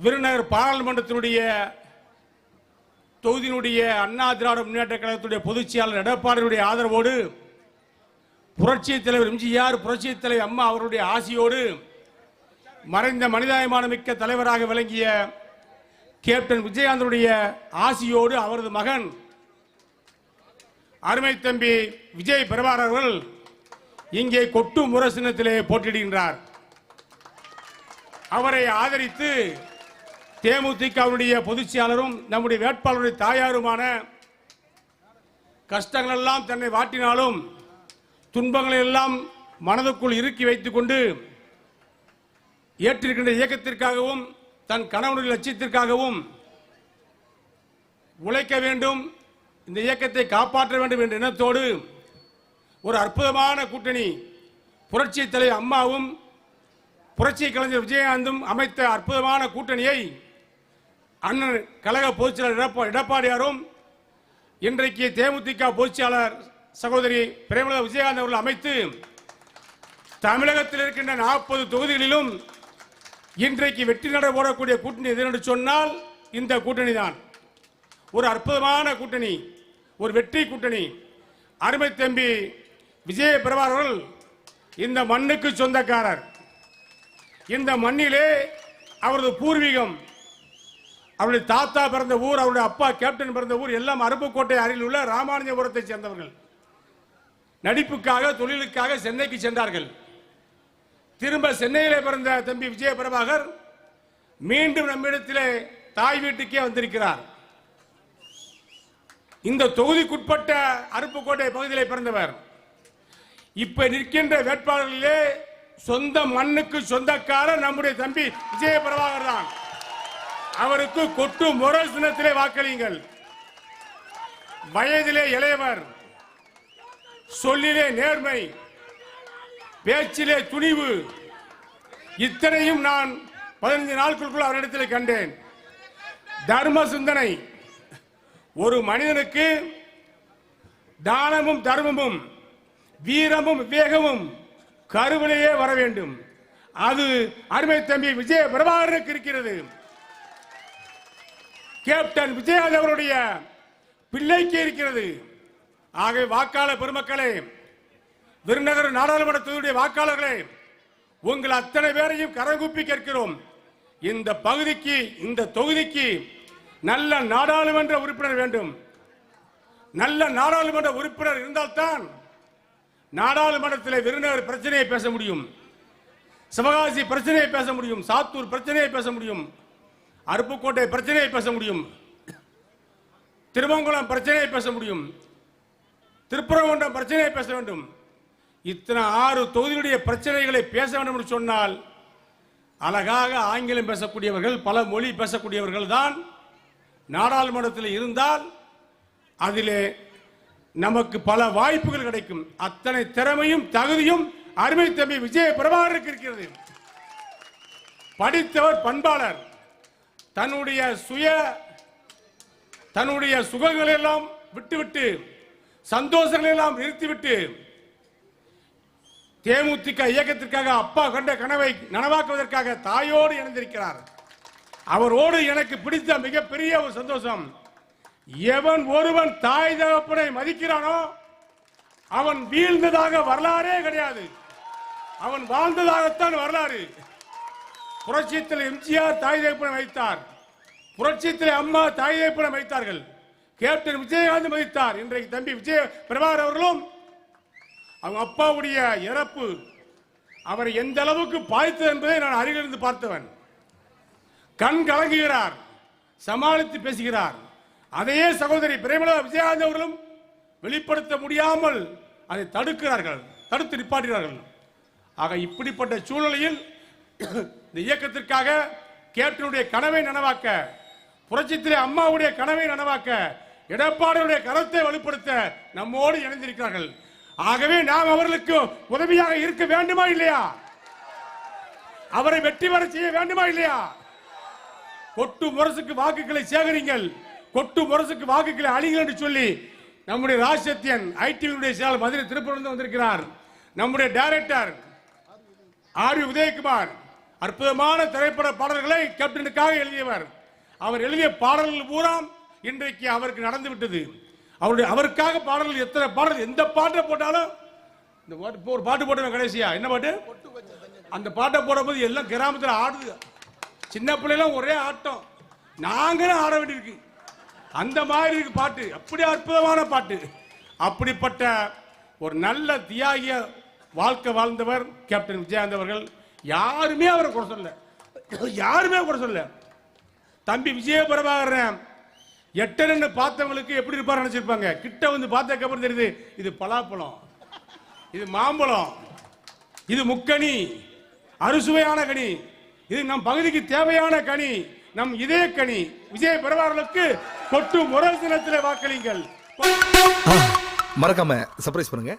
விருநகர் பாராளுமன்றத்தினுடைய தொகுதியினுடைய அண்ணா திராவிட முன்னேற்ற கழகத்துடைய பொதுச் செயலாளர் எடப்பாடியுடைய ஆதரவோடு புரட்சி தலைவர் எம்ஜிஆர் புரட்சி தலைவர் அம்மா அவருடைய ஆசியோடு மறைந்த மனிதாயமான மிக்க தலைவராக விளங்கிய கேப்டன் விஜயகாந்தனுடைய ஆசியோடு அவரது மகன் அருமை தம்பி விஜய் பிரபாகர் அவர்கள் இங்கே கொட்டு முரசினத்திலே போட்டியிடுகின்றார். அவரை ஆதரித்து தேமுதிகவுடைய பொதுச்செயலாளரும் நம்முடைய வேட்பாளருடைய தாயாருமான கஷ்டங்கள் எல்லாம் தன்னை வாட்டினாலும் துன்பங்களை எல்லாம் மனதுக்குள் இறுக்கி வைத்துக் கொண்டு ஏற்றிருக்கின்ற இயக்கத்திற்காகவும் தன் கணவனுடைய லட்சியத்திற்காகவும் உழைக்க வேண்டும் இந்த இயக்கத்தை காப்பாற்ற வேண்டும் என்ற எண்ணத்தோடு ஒரு அற்புதமான கூட்டணி புரட்சி தலைவர் அம்மாவும் புரட்சி கலைஞர் விஜயகாந்தும் அமைத்த அற்புதமான கூட்டணியை அண்ணன் கழக பொதுச்செயலாளர் எடப்பா எடப்பாடியாரும் இன்றைக்கு தேமுதிக பொதுச்செயலாளர் சகோதரி பிரேமலதா விஜயகாந்த் அவர்கள் அமைத்து தமிழகத்தில் இருக்கின்ற நாற்பது தொகுதிகளிலும் இன்றைக்கு வெற்றி நட போடக்கூடிய கூட்டணி எது என்று சொன்னால் இந்த கூட்டணி தான் ஒரு அற்புதமான கூட்டணி ஒரு வெற்றி கூட்டணி. அருமை தம்பி விஜய பிரபாகர் அவர்கள் இந்த மண்ணுக்கு சொந்தக்காரர். இந்த மண்ணிலே அவரது பூர்வீகம் அவருடைய தாத்தா பிறந்த ஊர் அவருடைய அப்பா கேப்டன் பிறந்த ஊர் எல்லாம் அருப்புக்கோட்டை அருகில் உள்ள ராமானுஜபுரத்தை சேர்ந்தவர்கள். நடிப்புக்காக தொழிலுக்காக சென்னைக்கு சென்றார்கள். திரும்ப சென்னையிலே பிறந்த தம்பி விஜய பிரபாகர் மீண்டும் நம்மிடத்திலே தாய் வீட்டுக்கே வந்திருக்கிறார். இந்த தொகுதிக்குட்பட்ட அருப்புக்கோட்டை பகுதியிலே பிறந்தவர். இப்ப நிற்கின்ற வேட்பாளர்களிலே சொந்த மண்ணுக்கு சொந்தக்காரர் நம்முடைய தம்பி விஜய பிரபாகர் தான். அவருக்கு கொட்டு முரல் சின்னத்திலே வாக்களியுங்கள். வயதிலே இளையவர் சொல்லிலே நேர்மை பேச்சிலே துணிவு இத்தனையும் நான் பதினைந்து நாட்களுக்குள் அவரிடத்தில் கண்டேன். தர்ம சிந்தனை ஒரு மனிதனுக்கு தானமும் தர்மமும் வீரமும் விவேகமும் கருவிலேயே வர வேண்டும். அது அருமை தம்பி விஜய பிரபாகரனுக்கு இருக்கிறது. கேப்டன் விஜயகாந்த் அவருடைய பிள்ளைக்கு இருக்கிறது. ஆகவே வாக்காளர் பெருமக்களே விருநகர் நாடாளுமன்ற தொகுதியுடைய வாக்காளர்களே உங்கள் அத்தனை பேரையும் கரகுப்பி கேட்கிறோம். இந்த பகுதிக்கு இந்த தொகுதிக்கு நல்ல நாடாளுமன்ற உறுப்பினர் வேண்டும். நல்ல நாடாளுமன்ற உறுப்பினர் இருந்தால்தான் நாடாளுமன்றத்தில் விருநகர் பிரச்சனையை பேச முடியும். சிவகாசி பிரச்சனையை பேச முடியும். சாத்தூர் பிரச்சனையை பேச முடியும். அருப்புக்கோட்டை பிரச்சனையை பேச முடியும். திருவங்குளம் பிரச்சனையை பேச முடியும். திருப்பரங்குன்றம் பிரச்சனையை பேச வேண்டும். இத்தனை ஆறு தொகுதியுடைய பிரச்சனைகளை பேச வேண்டும் என்று சொன்னால் அழகாக ஆங்கிலம் பேசக்கூடியவர்கள் பல மொழி பேசக்கூடியவர்கள் தான் நாடாளுமன்றத்தில் இருந்தால் அதிலே நமக்கு பல வாய்ப்புகள் கிடைக்கும். அத்தனை திறமையும் தகுதியும் அருமை தம்பி விஜய பிரபாகருக்கு இருக்கிறது. படித்தவர் பண்பாளர். தன்னுடைய சுய தன்னுடைய சுகங்களை எல்லாம் விட்டுவிட்டு சந்தோஷங்களை எல்லாம் நிறுத்திவிட்டு தேமுதிக இயக்கத்திற்காக அப்பா கண்ட கனவை நனவாக்குவதற்காக தாயோடு இணைந்திருக்கிறார். அவரோடு எனக்கு பிடித்த மிகப்பெரிய ஒரு சந்தோஷம். எவன் ஒருவன் தாய் தகப்பனை மதிக்கிறானோ அவன் வீழ்ந்ததாக வரலாறே கிடையாது. அவன் வாழ்ந்ததாகத்தான் வரலாறு. புரட்சித்தில் எம்ஜிஆர் தாய் தகப்பனை வைத்தார். புரட்சித்தில் அம்மா தாய் தகப்பனை வைத்தார்கள். கேப்டன் விஜயகாந்த் மதித்தார். இன்றைக்கு தம்பி விஜய பிரபாகர் அவர்களும் அவங்க அப்பாவுடைய இறப்பு அவரை எந்த அளவுக்கு பாய்த்தது என்பதை நான் அருகிலிருந்து பார்த்தவன். கண் கலங்குகிறார். சமாளித்து பேசுகிறார். அதையே சகோதரி பிரேமலா விஜயகாந்த் அவர்களும் வெளிப்படுத்த முடியாமல் அதை தடுக்கிறார்கள். தடுத்து நிப்பாட்டுகிறார்கள். ஆக இப்படிப்பட்ட சூழ்நிலையில் இந்த இயக்கத்திற்காக கேப்டனுடைய கனவை நனவாக்க புரட்சித்திலே அம்மாவுடைய கனவை நனவாக்க எடப்பாடியுடைய கரத்தை வலுப்படுத்த நம்மோடு இணைந்திருக்கிறார்கள். ஆகவே நாம் அவர்களுக்கு உதவியாக இருக்க வேண்டுமா இல்லையா? அவரை வெற்றி வர செய்ய வேண்டுமா இல்லையா? கொட்டு முரசுக்கு வாக்குகளை சேகரிங்கள் கொட்டு முரசுக்கு வாக்குகளை அழிங்கள் என்று சொல்லி நம்முடைய ராஜ்சத்யன் ஐடிவியுடைய செயலாளர் மதுரை திருப்பூர் வந்திருக்கிறார். நம்முடைய டைரக்டர் ஆர் உதயகுமார் அற்புதமான திரைப்பட பாடல்களை கேப்டனுக்காக எழுதியவர். அவர் எழுதிய பாடல்கள் பூரா இன்றைக்கு அவருக்கு நடந்து விட்டது அவருடைய அவருக்காக பாடல்கள் எத்தனை பாடல் எந்த பாட்டை போட்டாலும் இந்த பாட்டு இப்போ ஒரு பாட்டு போட்டோம் கடைசியா. என்ன பாட்டு? அந்த பாட்டை போடும்போது எல்லாம் கிராமத்தில் ஆடுது. சின்ன பிள்ளைலாம் ஒரே ஆட்டம். நாங்களும் ஆட வேண்டியிருக்கு. அந்த மாதிரி இருக்கு பாட்டு. அப்படி அற்புதமான பாட்டு. அப்படிப்பட்ட ஒரு நல்ல தியாகிய வாழ்க்கை வாழ்ந்தவர் கேப்டன் விஜயாந்த் அவர்கள். யாருமே அவரை குறை சொல்ல யாருமே குறை சொல்ல தம்பி விஜய பிரபாகரன் எட்டனன்னு பார்த்தவங்களுக்கு எப்படி இருப்பார் நினைச்சிருப்பாங்க. கிட்ட வந்து பார்த்ததுக்கு அப்புறம் தெரியுது இது பலாப்பழம் இது மாம்பழம் இது முக்கனி அறுசுவையான கனி இது நம் பகுதிக்கு தேவையான கனி நம் இதய கனி. விஜய பிரபாகரனுக்கு கொட்டு முரல் தினத்தில் வாக்களிங்கள். மறக்காம சர்ப்ரைஸ் பண்ணுங்க.